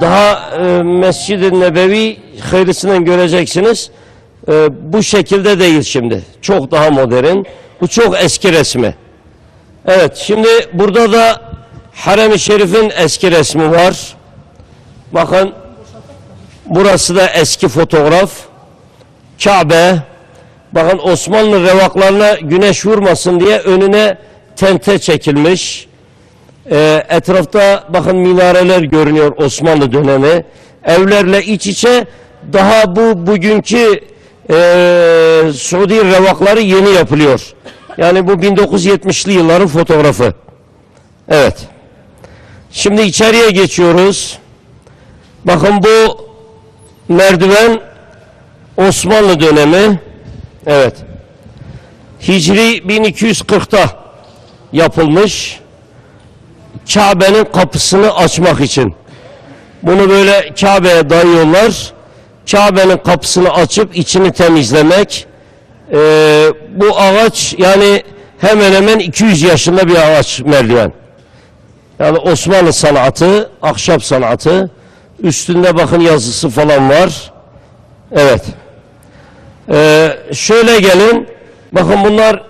Daha e, Mescid-i Nebevi hayırlısından göreceksiniz. E, bu şekilde değil şimdi. Çok daha modern. Bu çok eski resmi. Evet şimdi burada da Harem-i Şerif'in eski resmi var. Bakın burası da eski fotoğraf. Kabe. Bakın Osmanlı revaklarına güneş vurmasın diye önüne tente çekilmiş. Ee, etrafta bakın minareler görünüyor Osmanlı dönemi. Evlerle iç içe daha bu bugünkü e, Suudi revakları yeni yapılıyor. Yani bu 1970'li yılların fotoğrafı. Evet. Şimdi içeriye geçiyoruz. Bakın bu merdiven Osmanlı dönemi. Evet. Hicri 1240'ta yapılmış. Kabe'nin kapısını açmak için. Bunu böyle Kabe'ye dayıyorlar. Kabe'nin kapısını açıp içini temizlemek. Ee, bu ağaç yani hemen hemen 200 yaşında bir ağaç merdiven. Yani Osmanlı sanatı, ahşap sanatı. Üstünde bakın yazısı falan var. Evet. Ee, şöyle gelin. Bakın bunlar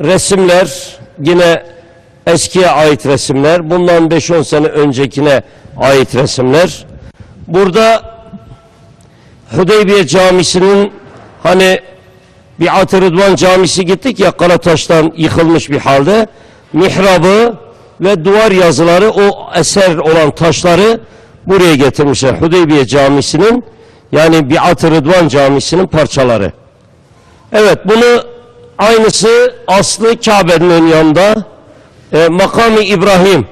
resimler. Yine eskiye ait resimler. Bundan 5-10 sene öncekine ait resimler. Burada Hudeybiye Camisi'nin hani bir At-ı Rıdvan Camisi gittik ya Karataş'tan yıkılmış bir halde. Mihrabı ve duvar yazıları o eser olan taşları buraya getirmişler. Hudeybiye Camisi'nin yani Biat-ı Rıdvan Camisi'nin parçaları. Evet bunu aynısı aslı Kabe'nin yanında e, makamı İbrahim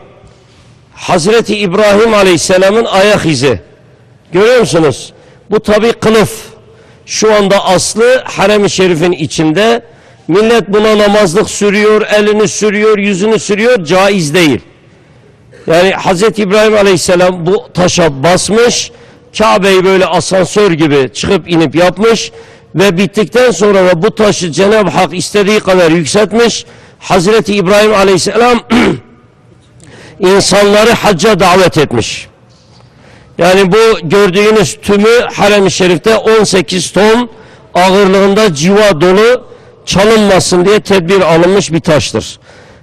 Hazreti İbrahim Aleyhisselam'ın ayak izi. Görüyor musunuz? Bu tabi kılıf. Şu anda aslı harem-i şerifin içinde. Millet buna namazlık sürüyor, elini sürüyor, yüzünü sürüyor. Caiz değil. Yani Hazreti İbrahim Aleyhisselam bu taşa basmış. Kabe'yi böyle asansör gibi çıkıp inip yapmış. Ve bittikten sonra da bu taşı Cenab-ı Hak istediği kadar yükseltmiş. Hazreti İbrahim Aleyhisselam insanları hacca davet etmiş. Yani bu gördüğünüz tümü harem-i şerifte 18 ton ağırlığında civa dolu çalınmasın diye tedbir alınmış bir taştır.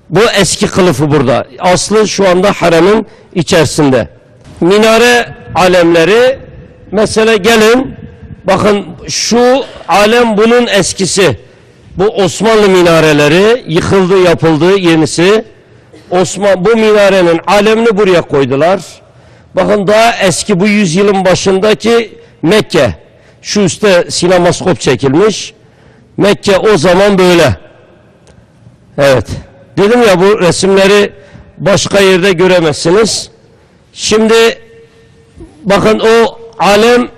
Bu eski kılıfı burada. Aslı şu anda haremin içerisinde. Minare alemleri mesela gelin bakın şu alem bunun eskisi. Bu Osmanlı minareleri yıkıldı yapıldı yenisi. Osman bu minarenin alemini buraya koydular. Bakın daha eski bu yüzyılın başındaki Mekke. Şu üstte sinemaskop çekilmiş. Mekke o zaman böyle. Evet. Dedim ya bu resimleri başka yerde göremezsiniz. Şimdi bakın o alem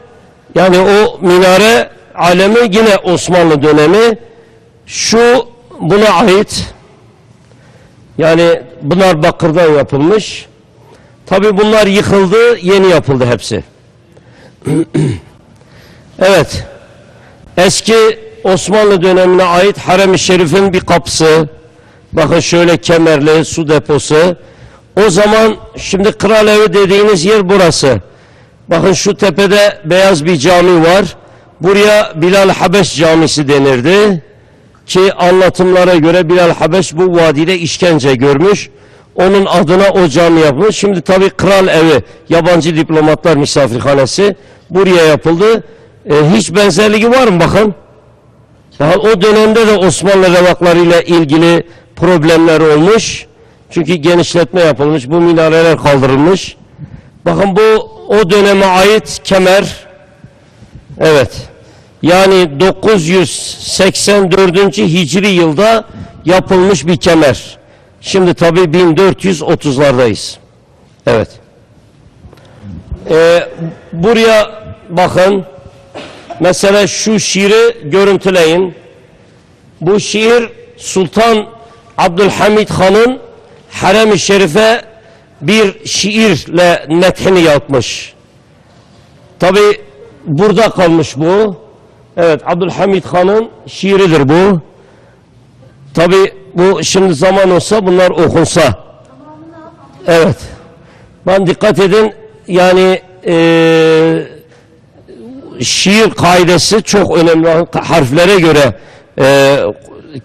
yani o minare alemi yine Osmanlı dönemi. Şu buna ait. Yani bunlar bakırdan yapılmış. Tabi bunlar yıkıldı, yeni yapıldı hepsi. evet. Eski Osmanlı dönemine ait Harem-i Şerif'in bir kapısı. Bakın şöyle kemerli su deposu. O zaman şimdi kral evi dediğiniz yer burası. Bakın şu tepede beyaz bir cami var. Buraya Bilal Habeş Camisi denirdi. Ki anlatımlara göre Bilal Habeş bu vadide işkence görmüş. Onun adına o cami yapılmış. Şimdi tabi kral evi, yabancı diplomatlar misafirhanesi buraya yapıldı. E, hiç benzerliği var mı bakın? Daha o dönemde de Osmanlı revaklarıyla ilgili problemler olmuş. Çünkü genişletme yapılmış. Bu minareler kaldırılmış. Bakın bu o döneme ait kemer. Evet. Yani 984. Hicri yılda yapılmış bir kemer. Şimdi tabii 1430'lardayız. Evet. Ee, buraya bakın. Mesela şu şiiri görüntüleyin. Bu şiir Sultan Abdülhamid Han'ın Harem-i Şerif'e bir şiirle nethini yapmış. Tabi burada kalmış bu. Evet Abdülhamid Han'ın şiiridir bu. Tabi bu şimdi zaman olsa bunlar okunsa. Evet. Ben dikkat edin yani eee şiir kaidesi çok önemli harflere göre eee,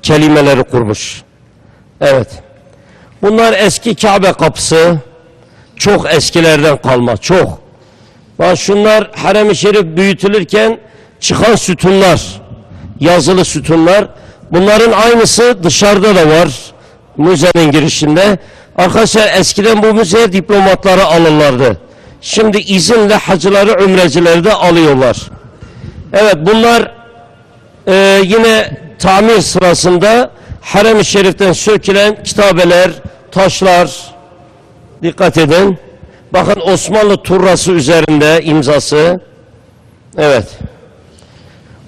kelimeleri kurmuş. Evet. Bunlar eski Kabe kapısı. Çok eskilerden kalma. Çok. Bak şunlar harem-i şerif büyütülürken çıkan sütunlar. Yazılı sütunlar. Bunların aynısı dışarıda da var. Müzenin girişinde. Arkadaşlar eskiden bu müzeye diplomatları alırlardı. Şimdi izinle hacıları, ümrecileri de alıyorlar. Evet bunlar ee, yine tamir sırasında harem-i şeriften sökülen kitabeler, taşlar, dikkat edin. Bakın Osmanlı turrası üzerinde imzası. Evet.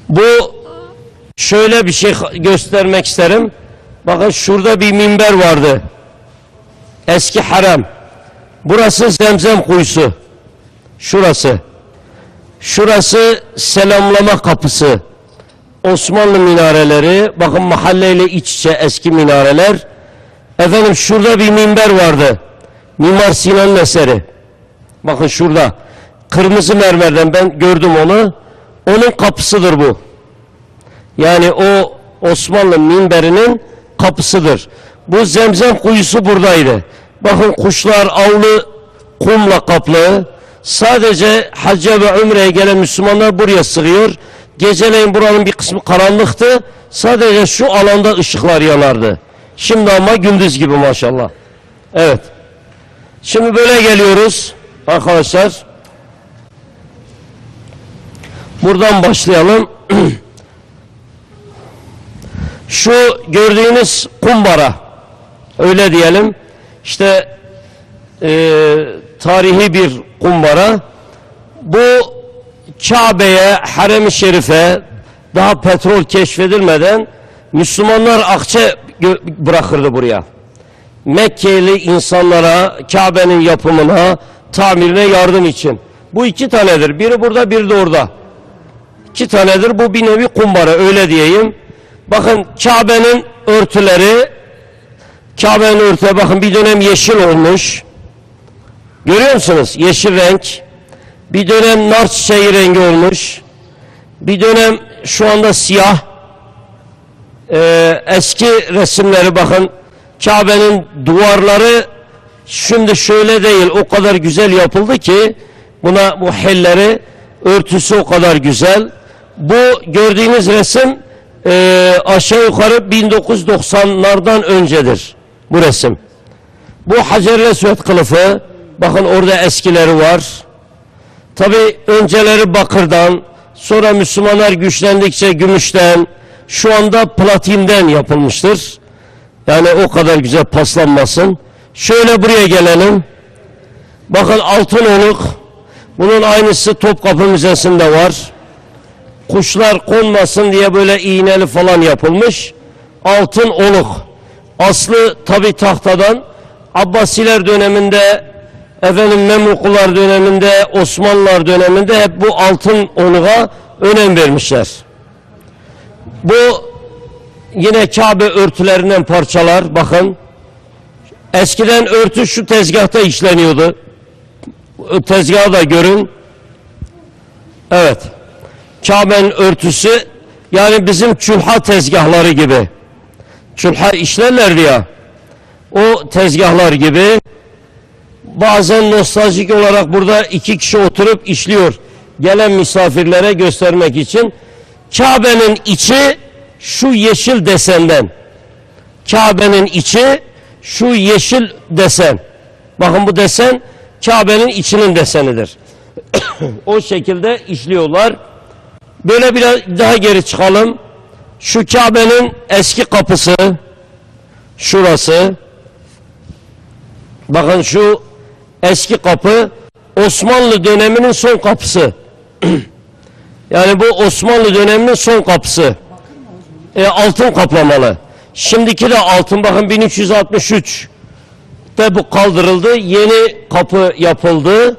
Bu şöyle bir şey göstermek isterim. Bakın şurada bir minber vardı. Eski harem. Burası zemzem kuyusu. Şurası. Şurası selamlama kapısı. Osmanlı minareleri, bakın mahalleyle iç içe eski minareler. Efendim şurada bir minber vardı. Mimar Sinan'ın eseri. Bakın şurada. Kırmızı mermerden ben gördüm onu. Onun kapısıdır bu. Yani o Osmanlı minberinin kapısıdır. Bu zemzem kuyusu buradaydı. Bakın kuşlar avlu kumla kaplı. Sadece hacca ve ümreye gelen Müslümanlar buraya sığıyor. Geceleyin buranın bir kısmı karanlıktı. Sadece şu alanda ışıklar yanardı. Şimdi ama gündüz gibi maşallah. Evet. Şimdi böyle geliyoruz arkadaşlar. Buradan başlayalım. Şu gördüğünüz kumbara öyle diyelim. İşte eee, tarihi bir kumbara. Bu Kabe'ye, Harem-i Şerif'e daha petrol keşfedilmeden Müslümanlar akçe bırakırdı buraya. Mekkeli insanlara Kabe'nin yapımına, tamirine yardım için. Bu iki tanedir. Biri burada, biri de orada. İki tanedir. Bu bir nevi kumbara öyle diyeyim. Bakın Kabe'nin örtüleri Kabe'nin örtüleri bakın bir dönem yeşil olmuş. Görüyor musunuz? Yeşil renk. Bir dönem nar çiçeği rengi olmuş. Bir dönem şu anda siyah. Ee, eski resimleri bakın. Kabe'nin duvarları şimdi şöyle değil. O kadar güzel yapıldı ki buna bu helleri örtüsü o kadar güzel. Bu gördüğünüz resim e, aşağı yukarı 1990'lardan öncedir bu resim. Bu Hacer-i Esved kılıfı bakın orada eskileri var. Tabi önceleri bakırdan, sonra Müslümanlar güçlendikçe gümüşten, şu anda platinden yapılmıştır. Yani o kadar güzel paslanmasın. Şöyle buraya gelelim. Bakın altın oluk. Bunun aynısı Topkapı Müzesi'nde var. Kuşlar konmasın diye böyle iğneli falan yapılmış. Altın oluk. Aslı tabi tahtadan. Abbasiler döneminde efendim Memlukular döneminde, Osmanlılar döneminde hep bu altın oluğa önem vermişler. Bu yine Kabe örtülerinden parçalar bakın. Eskiden örtü şu tezgahta işleniyordu. Tezgahı da görün. Evet. Kabe'nin örtüsü yani bizim çulha tezgahları gibi. Çulha işlerlerdi ya. O tezgahlar gibi bazen nostaljik olarak burada iki kişi oturup işliyor. Gelen misafirlere göstermek için. Kabe'nin içi şu yeşil desenden. Kabe'nin içi şu yeşil desen. Bakın bu desen Kabe'nin içinin desenidir. o şekilde işliyorlar. Böyle biraz daha geri çıkalım. Şu Kabe'nin eski kapısı şurası. Bakın şu eski kapı Osmanlı döneminin son kapısı. yani bu Osmanlı döneminin son kapısı. E, altın kaplamalı. Şimdiki de altın bakın 1363 de bu kaldırıldı. Yeni kapı yapıldı.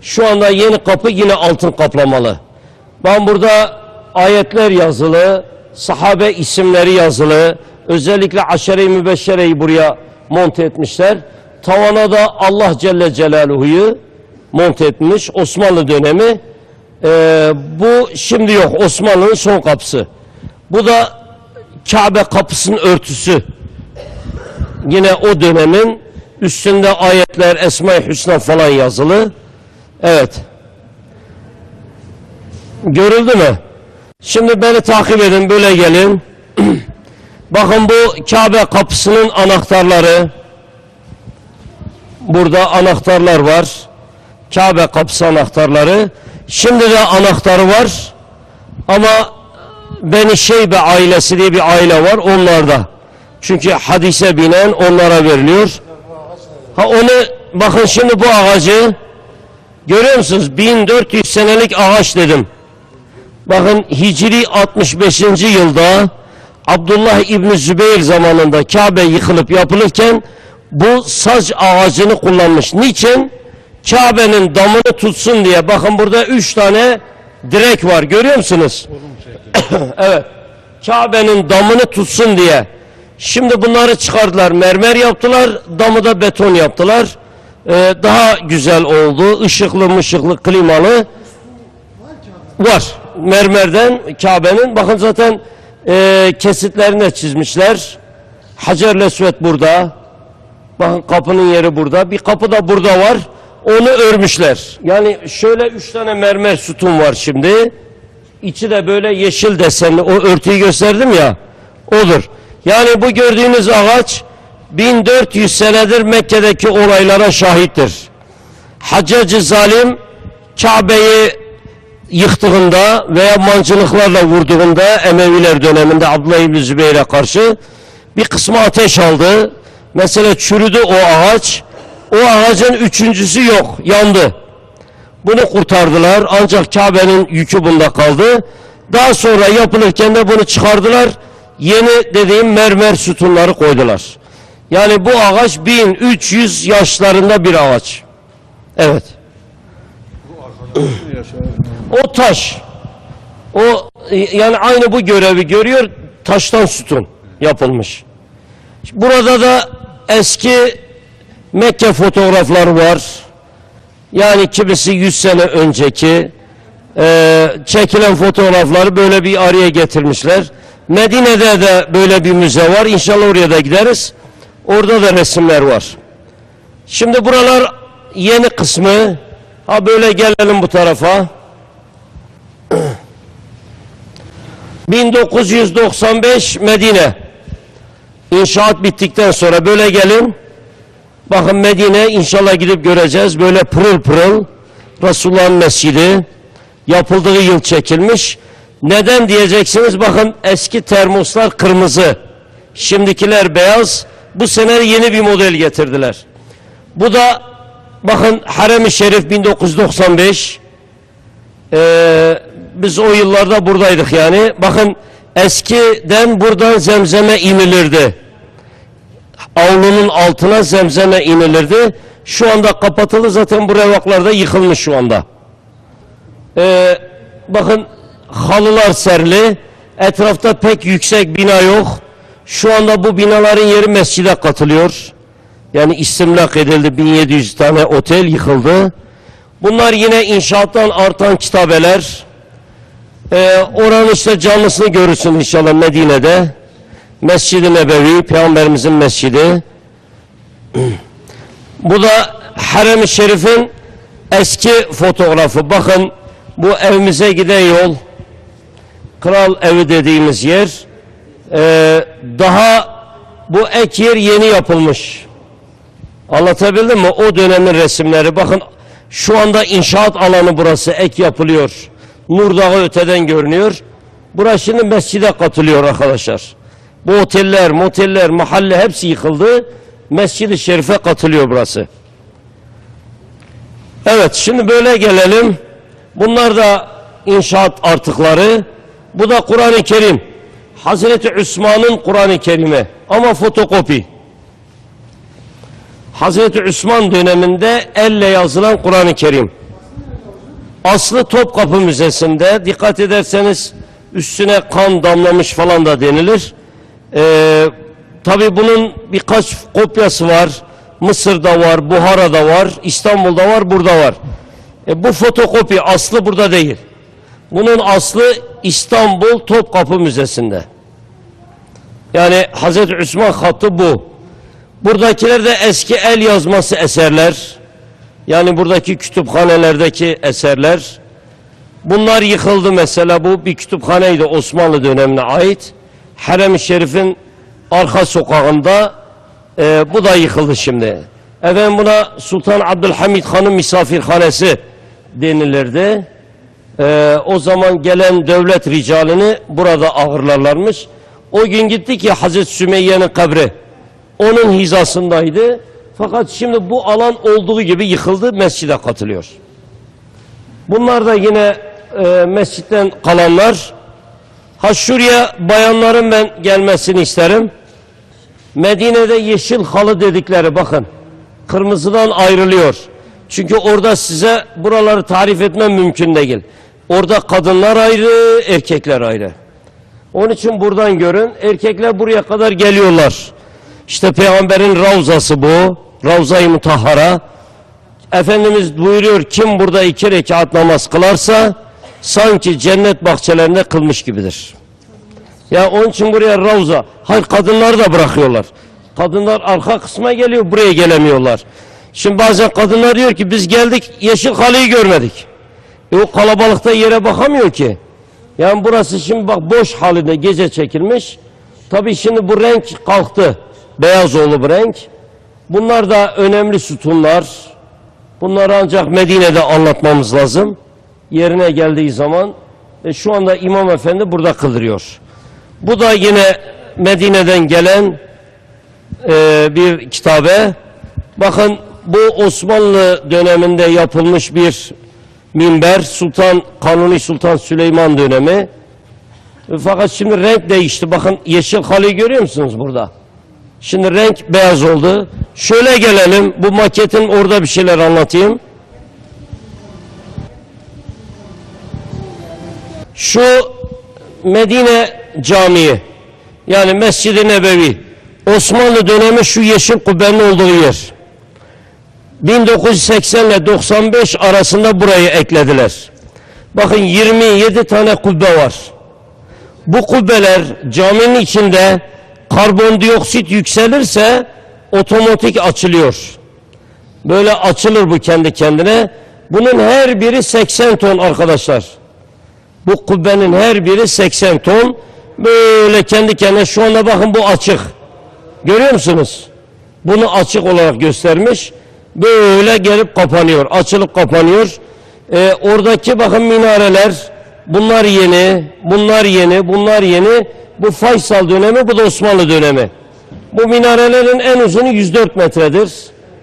Şu anda yeni kapı yine altın kaplamalı. Ben burada ayetler yazılı, sahabe isimleri yazılı. Özellikle aşere-i mübeşşereyi buraya monte etmişler. Tavana da Allah Celle Celaluhu'yu monte etmiş. Osmanlı dönemi. Ee, bu şimdi yok. Osmanlı'nın son kapısı. Bu da Kabe kapısının örtüsü. Yine o dönemin üstünde ayetler, Esma-i Hüsna falan yazılı. Evet. Görüldü mü? Şimdi beni takip edin, böyle gelin. Bakın bu Kabe kapısının anahtarları. Burada anahtarlar var. Kabe kapısı anahtarları. Şimdi de anahtarı var. Ama Beni Şeybe ailesi diye bir aile var onlarda. Çünkü hadise binen onlara veriliyor. Ha onu bakın şimdi bu ağacı görüyor musunuz? 1400 senelik ağaç dedim. Bakın Hicri 65. yılda Abdullah İbni Zübeyir zamanında Kabe yıkılıp yapılırken bu saç ağacını kullanmış. Niçin? Kabe'nin damını tutsun diye. Bakın burada üç tane direk var. Görüyor musunuz? evet. Kabe'nin damını tutsun diye. Şimdi bunları çıkardılar. Mermer yaptılar. Damı da beton yaptılar. Ee, daha güzel oldu. Işıklı mışıklı klimalı. Var. Mermerden Kabe'nin. Bakın zaten e, kesitlerini de çizmişler. Hacer Lesvet burada. Bakın kapının yeri burada. Bir kapı da burada var. Onu örmüşler. Yani şöyle üç tane mermer sütun var şimdi. İçi de böyle yeşil desenli. O örtüyü gösterdim ya. Odur. Yani bu gördüğünüz ağaç 1400 senedir Mekke'deki olaylara şahittir. Haccacı zalim Kabe'yi yıktığında veya mancınıklarla vurduğunda Emeviler döneminde Abdullah İbni Zübeyir'e karşı bir kısmı ateş aldı. Mesela çürüdü o ağaç. O ağacın üçüncüsü yok, yandı. Bunu kurtardılar ancak Kabe'nin yükü bunda kaldı. Daha sonra yapılırken de bunu çıkardılar. Yeni dediğim mermer sütunları koydular. Yani bu ağaç 1300 yaşlarında bir ağaç. Evet. O taş. O yani aynı bu görevi görüyor. Taştan sütun yapılmış. Burada da eski Mekke fotoğrafları var. Yani kimisi 100 sene önceki e, çekilen fotoğrafları böyle bir araya getirmişler. Medine'de de böyle bir müze var. İnşallah oraya da gideriz. Orada da resimler var. Şimdi buralar yeni kısmı. Ha böyle gelelim bu tarafa. 1995 Medine. İnşaat bittikten sonra böyle gelin. Bakın Medine inşallah gidip göreceğiz. Böyle pırıl pırıl Resulullah'ın mescidi yapıldığı yıl çekilmiş. Neden diyeceksiniz? Bakın eski termoslar kırmızı. Şimdikiler beyaz. Bu sene yeni bir model getirdiler. Bu da bakın Harem-i Şerif 1995. Ee, biz o yıllarda buradaydık yani. Bakın eskiden buradan zemzeme inilirdi avlunun altına zemzeme inilirdi. Şu anda kapatılı zaten bu revaklarda yıkılmış şu anda. Ee, bakın halılar serli. Etrafta pek yüksek bina yok. Şu anda bu binaların yeri mescide katılıyor. Yani istimlak edildi. 1700 tane otel yıkıldı. Bunlar yine inşaattan artan kitabeler. Ee, oranın işte canlısını görürsün inşallah Medine'de. Mescid-i Nebevi, Peygamberimizin mescidi. Bu da Harem-i Şerif'in eski fotoğrafı. Bakın bu evimize giden yol, kral evi dediğimiz yer. Ee, daha bu ek yer yeni yapılmış. Anlatabildim mi? O dönemin resimleri. Bakın şu anda inşaat alanı burası. Ek yapılıyor. Nur Dağı öteden görünüyor. Burası şimdi mescide katılıyor arkadaşlar. Bu oteller, moteller, mahalle hepsi yıkıldı. Mescid-i Şerif'e katılıyor burası. Evet şimdi böyle gelelim. Bunlar da inşaat artıkları. Bu da Kur'an-ı Kerim. Hazreti Osman'ın Kur'an-ı Kerim'i ama fotokopi. Hazreti Osman döneminde elle yazılan Kur'an-ı Kerim. Aslı Topkapı Müzesi'nde dikkat ederseniz üstüne kan damlamış falan da denilir. Ee, Tabi bunun birkaç kopyası var. Mısır'da var, Buhara'da var, İstanbul'da var, burada var. E, bu fotokopi aslı burada değil. Bunun aslı İstanbul Topkapı Müzesi'nde. Yani Hazreti Osman hattı bu. Buradakiler de eski el yazması eserler. Yani buradaki kütüphanelerdeki eserler. Bunlar yıkıldı mesela bu bir kütüphaneydi Osmanlı dönemine ait. Harem-i Şerif'in arka sokağında e, bu da yıkıldı şimdi. Efendim buna Sultan Abdülhamid Han'ın misafirhanesi denilirdi. E, o zaman gelen devlet ricalini burada ağırlarlarmış. O gün gitti ki Hazreti Sümeyye'nin kabri onun hizasındaydı. Fakat şimdi bu alan olduğu gibi yıkıldı, mescide katılıyor. Bunlar da yine e, mescitten kalanlar. Ha şuraya bayanların ben gelmesini isterim. Medine'de yeşil halı dedikleri bakın. Kırmızıdan ayrılıyor. Çünkü orada size buraları tarif etmem mümkün değil. Orada kadınlar ayrı, erkekler ayrı. Onun için buradan görün. Erkekler buraya kadar geliyorlar. İşte peygamberin ravzası bu. Ravza-i Mutahhara. Efendimiz buyuruyor kim burada iki rekat namaz kılarsa sanki cennet bahçelerinde kılmış gibidir. Ya onun için buraya ravza. Hayır kadınları da bırakıyorlar. Kadınlar arka kısma geliyor buraya gelemiyorlar. Şimdi bazen kadınlar diyor ki biz geldik yeşil halıyı görmedik. E o kalabalıkta yere bakamıyor ki. Yani burası şimdi bak boş halinde gece çekilmiş. Tabii şimdi bu renk kalktı. Beyaz oldu bu renk. Bunlar da önemli sütunlar. Bunları ancak Medine'de anlatmamız lazım. Yerine geldiği zaman e, şu anda İmam Efendi burada kıldırıyor. Bu da yine Medine'den gelen e, bir kitabe. Bakın bu Osmanlı döneminde yapılmış bir minber. Sultan Kanuni Sultan Süleyman dönemi. Fakat şimdi renk değişti. Bakın yeşil halıyı görüyor musunuz burada? Şimdi renk beyaz oldu. Şöyle gelelim. Bu maketin orada bir şeyler anlatayım. Şu Medine Camii yani Mescid-i Nebevi Osmanlı dönemi şu yeşil kubbenin olduğu yer. 1980 ile 95 arasında burayı eklediler. Bakın 27 tane kubbe var. Bu kubbeler caminin içinde karbondioksit yükselirse otomatik açılıyor. Böyle açılır bu kendi kendine. Bunun her biri 80 ton arkadaşlar. Bu kubbenin her biri 80 ton. Böyle kendi kendine şu anda bakın bu açık. Görüyor musunuz? Bunu açık olarak göstermiş. Böyle gelip kapanıyor. Açılıp kapanıyor. Ee, oradaki bakın minareler bunlar yeni, bunlar yeni, bunlar yeni. Bu Faysal dönemi, bu da Osmanlı dönemi. Bu minarelerin en uzunu 104 metredir.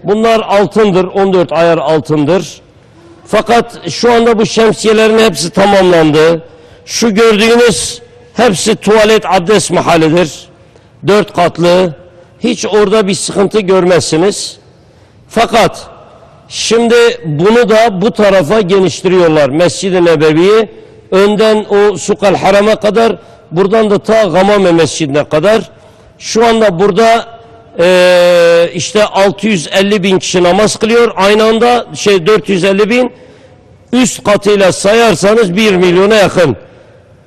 Bunlar altındır, 14 ayar altındır. Fakat şu anda bu şemsiyelerin hepsi tamamlandı. Şu gördüğünüz hepsi tuvalet abdest mahallidir. Dört katlı. Hiç orada bir sıkıntı görmezsiniz. Fakat şimdi bunu da bu tarafa geniştiriyorlar. Mescid-i Nebevi'yi önden o Sukal Haram'a kadar buradan da ta Gamame Mescidine kadar şu anda burada eee, işte 650 bin kişi namaz kılıyor. Aynı anda şey 450 bin üst katıyla sayarsanız 1 milyona yakın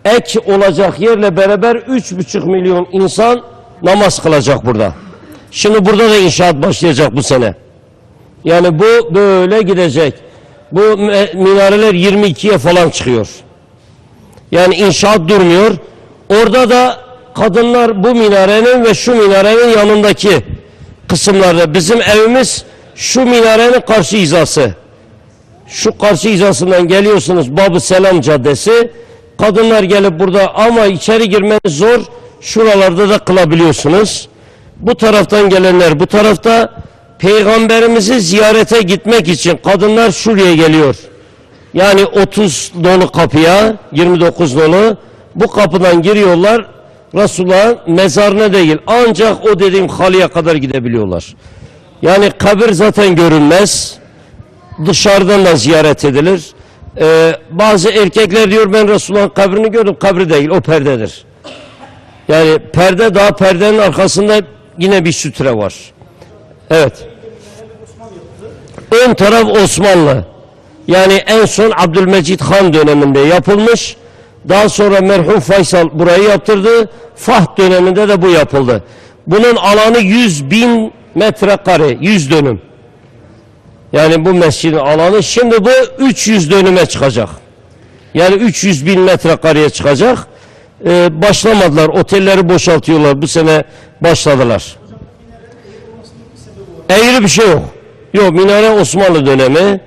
ek olacak yerle beraber 3,5 milyon insan namaz kılacak burada. Şimdi burada da inşaat başlayacak bu sene. Yani bu böyle gidecek. Bu minareler 22'ye falan çıkıyor. Yani inşaat durmuyor. Orada da kadınlar bu minarenin ve şu minarenin yanındaki kısımlarda bizim evimiz şu minarenin karşı hizası. Şu karşı hizasından geliyorsunuz Babı Selam Caddesi. Kadınlar gelip burada ama içeri girmeniz zor. Şuralarda da kılabiliyorsunuz. Bu taraftan gelenler bu tarafta peygamberimizi ziyarete gitmek için kadınlar şuraya geliyor. Yani 30 dolu kapıya, 29 dolu bu kapıdan giriyorlar. Resulullah'ın mezarına değil ancak o dediğim halıya kadar gidebiliyorlar. Yani kabir zaten görünmez. Dışarıdan da ziyaret edilir. Ee, bazı erkekler diyor ben Resulullah'ın kabrini gördüm. Kabri değil o perdedir. Yani perde daha perdenin arkasında yine bir sütre var. Evet. Ön taraf Osmanlı. Yani en son Abdülmecid Han döneminde yapılmış. Daha sonra merhum Faysal burayı yaptırdı. Fah döneminde de bu yapıldı. Bunun alanı 100 bin metrekare, 100 dönüm. Yani bu mescidin alanı şimdi bu 300 dönüme çıkacak. Yani 300 bin metrekareye çıkacak. Ee, başlamadılar. Otelleri boşaltıyorlar. Bu sene başladılar. Eğri bir şey yok. Yok minare Osmanlı dönemi.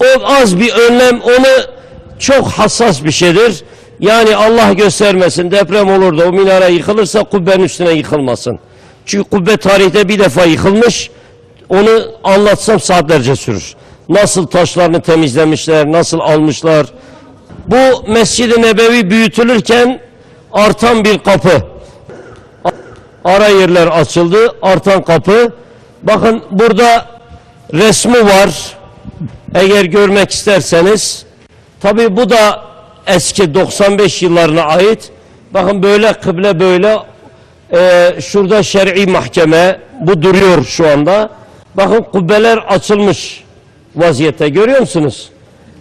O az bir önlem onu çok hassas bir şeydir. Yani Allah göstermesin deprem olur da o minare yıkılırsa kubbenin üstüne yıkılmasın. Çünkü kubbe tarihte bir defa yıkılmış. Onu anlatsam saatlerce sürür. Nasıl taşlarını temizlemişler, nasıl almışlar. Bu Mescid-i Nebevi büyütülürken artan bir kapı. Ara yerler açıldı, artan kapı. Bakın burada resmi var. Eğer görmek isterseniz. Tabi bu da eski 95 yıllarına ait. Bakın böyle kıble böyle. Ee, şurada şer'i mahkeme. Bu duruyor şu anda. Bakın kubbeler açılmış vaziyette görüyor musunuz?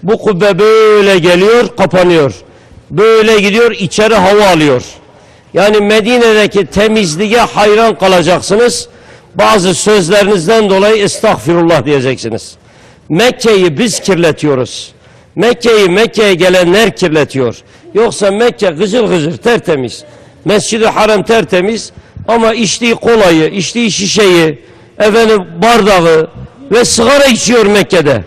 Bu kubbe böyle geliyor, kapanıyor. Böyle gidiyor, içeri hava alıyor. Yani Medine'deki temizliğe hayran kalacaksınız. Bazı sözlerinizden dolayı estağfirullah diyeceksiniz. Mekke'yi biz kirletiyoruz. Mekke'yi Mekke'ye gelenler kirletiyor. Yoksa Mekke gıcır gıcır tertemiz. Mescid-i Haram tertemiz ama içtiği kolayı, içtiği şişeyi, efendim bardağı ve sigara içiyor Mekke'de.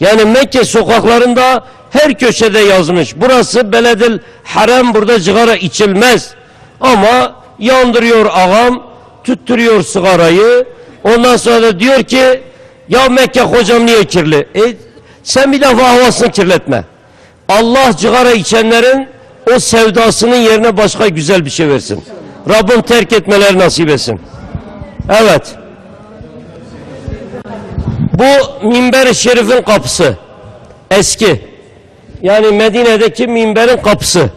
Yani Mekke sokaklarında her köşede yazmış. Burası Beledil Haram burada sigara içilmez. Ama yandırıyor ağam, tüttürüyor sigarayı. Ondan sonra da diyor ki ya Mekke hocam niye kirli? E, sen bir defa havasını kirletme. Allah cigara içenlerin o sevdasının yerine başka güzel bir şey versin. Rabbim terk etmeleri nasip etsin. Evet. Bu minber-i şerifin kapısı. Eski. Yani Medine'deki minberin kapısı.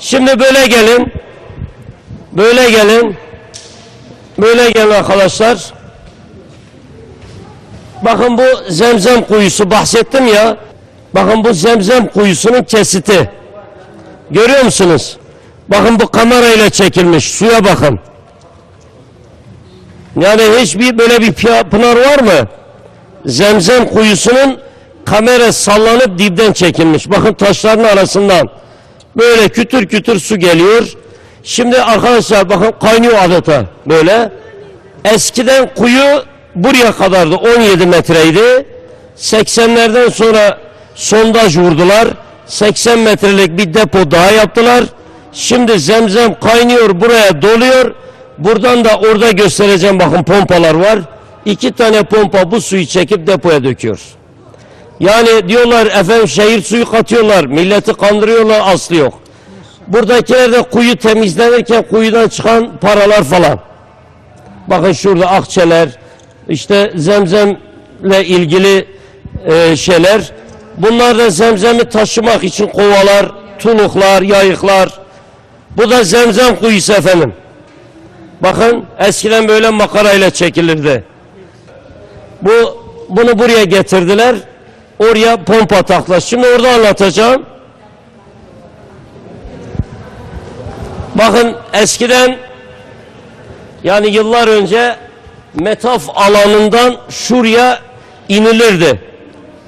Şimdi böyle gelin. Böyle gelin. Böyle gelin arkadaşlar. Bakın bu zemzem kuyusu bahsettim ya. Bakın bu zemzem kuyusunun kesiti. Görüyor musunuz? Bakın bu kamerayla çekilmiş. Suya bakın. Yani hiçbir böyle bir pınar var mı? Zemzem kuyusunun kamera sallanıp dipten çekilmiş. Bakın taşların arasından. Böyle kütür kütür su geliyor. Şimdi arkadaşlar bakın kaynıyor adeta böyle. Eskiden kuyu buraya kadardı 17 metreydi. 80'lerden sonra sondaj vurdular. 80 metrelik bir depo daha yaptılar. Şimdi zemzem kaynıyor buraya doluyor. Buradan da orada göstereceğim bakın pompalar var. İki tane pompa bu suyu çekip depoya döküyor. Yani diyorlar efendim şehir suyu katıyorlar. Milleti kandırıyorlar aslı yok. Buradakiler de kuyu temizlenirken kuyudan çıkan paralar falan. Bakın şurada akçeler, işte zemzemle ilgili e, şeyler. Bunlar da zemzemi taşımak için kovalar, tuluklar, yayıklar. Bu da zemzem kuyusu efendim. Bakın eskiden böyle makarayla çekilirdi. Bu bunu buraya getirdiler. Oraya pompa takla. Şimdi orada anlatacağım. Bakın eskiden yani yıllar önce metaf alanından şuraya inilirdi.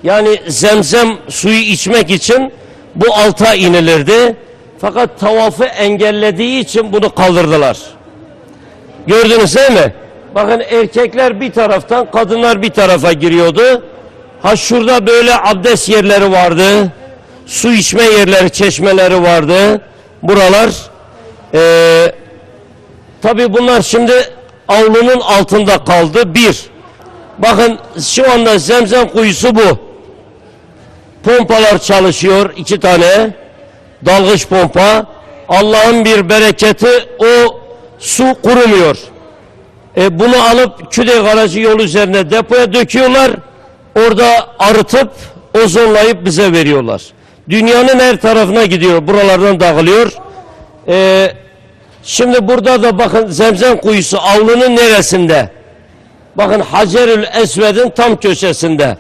Yani zemzem suyu içmek için bu alta inilirdi. Fakat tavafı engellediği için bunu kaldırdılar. Gördünüz değil mi? Bakın erkekler bir taraftan, kadınlar bir tarafa giriyordu. Ha şurada böyle abdest yerleri vardı. Su içme yerleri, çeşmeleri vardı. Buralar. Ee, Tabi bunlar şimdi avlunun altında kaldı. Bir. Bakın şu anda zemzem kuyusu bu. Pompalar çalışıyor. iki tane. Dalgıç pompa. Allah'ın bir bereketi o su kurumuyor. E, bunu alıp Küde Garajı yol üzerine depoya döküyorlar. Orada arıtıp ozonlayıp bize veriyorlar. Dünyanın her tarafına gidiyor. Buralardan dağılıyor. E, şimdi burada da bakın zemzem kuyusu avlunun neresinde? Bakın Hacerül Esved'in tam köşesinde.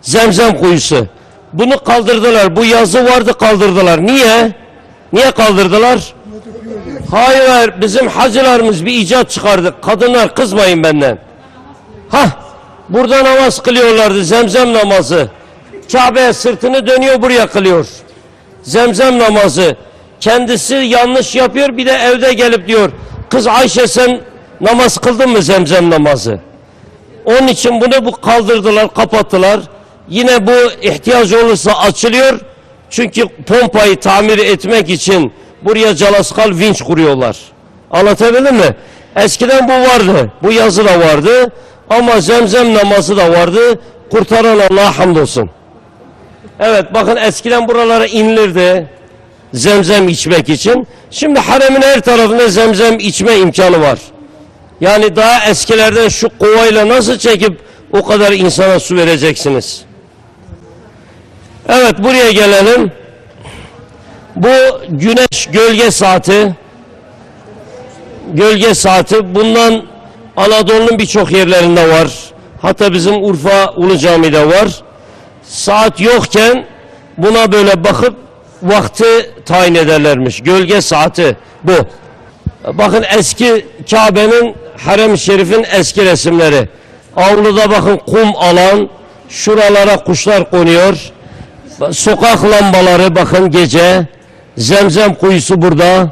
Zemzem kuyusu. Bunu kaldırdılar. Bu yazı vardı kaldırdılar. Niye? Niye kaldırdılar? Hayır hayır bizim hacılarımız bir icat çıkardı. Kadınlar kızmayın benden. Hah burada namaz kılıyorlardı zemzem namazı. Kabe'ye sırtını dönüyor buraya kılıyor. Zemzem namazı. Kendisi yanlış yapıyor bir de evde gelip diyor. Kız Ayşe sen namaz kıldın mı zemzem namazı? Onun için bunu bu kaldırdılar, kapattılar. Yine bu ihtiyaç olursa açılıyor. Çünkü pompayı tamir etmek için buraya calaskal vinç kuruyorlar. Anlatabildim mi? Eskiden bu vardı. Bu yazı da vardı. Ama zemzem namazı da vardı. Kurtaran Allah'a hamdolsun. Evet bakın eskiden buralara inilirdi. Zemzem içmek için. Şimdi haremin her tarafında zemzem içme imkanı var. Yani daha eskilerden şu kovayla nasıl çekip o kadar insana su vereceksiniz? Evet buraya gelelim. Bu güneş gölge saati. Gölge saati bundan Anadolu'nun birçok yerlerinde var. Hatta bizim Urfa Ulu Cami'de var. Saat yokken buna böyle bakıp vakti tayin ederlermiş. Gölge saati bu. Bakın eski Kabe'nin Harem-i Şerif'in eski resimleri. Avluda bakın kum alan, şuralara kuşlar konuyor. Sokak lambaları bakın gece. Zemzem kuyusu burada.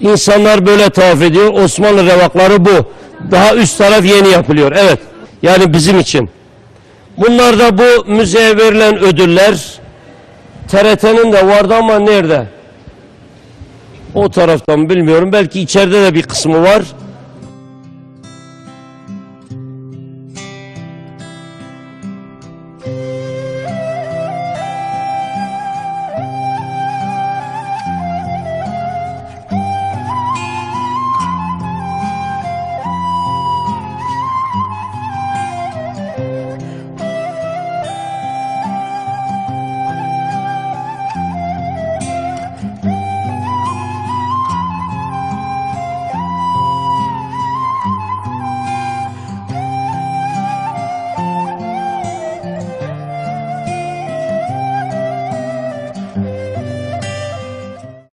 İnsanlar böyle tavaf ediyor. Osmanlı revakları bu. Daha üst taraf yeni yapılıyor. Evet. Yani bizim için. Bunlar da bu müzeye verilen ödüller. TRT'nin de vardı ama nerede? O taraftan bilmiyorum. Belki içeride de bir kısmı var.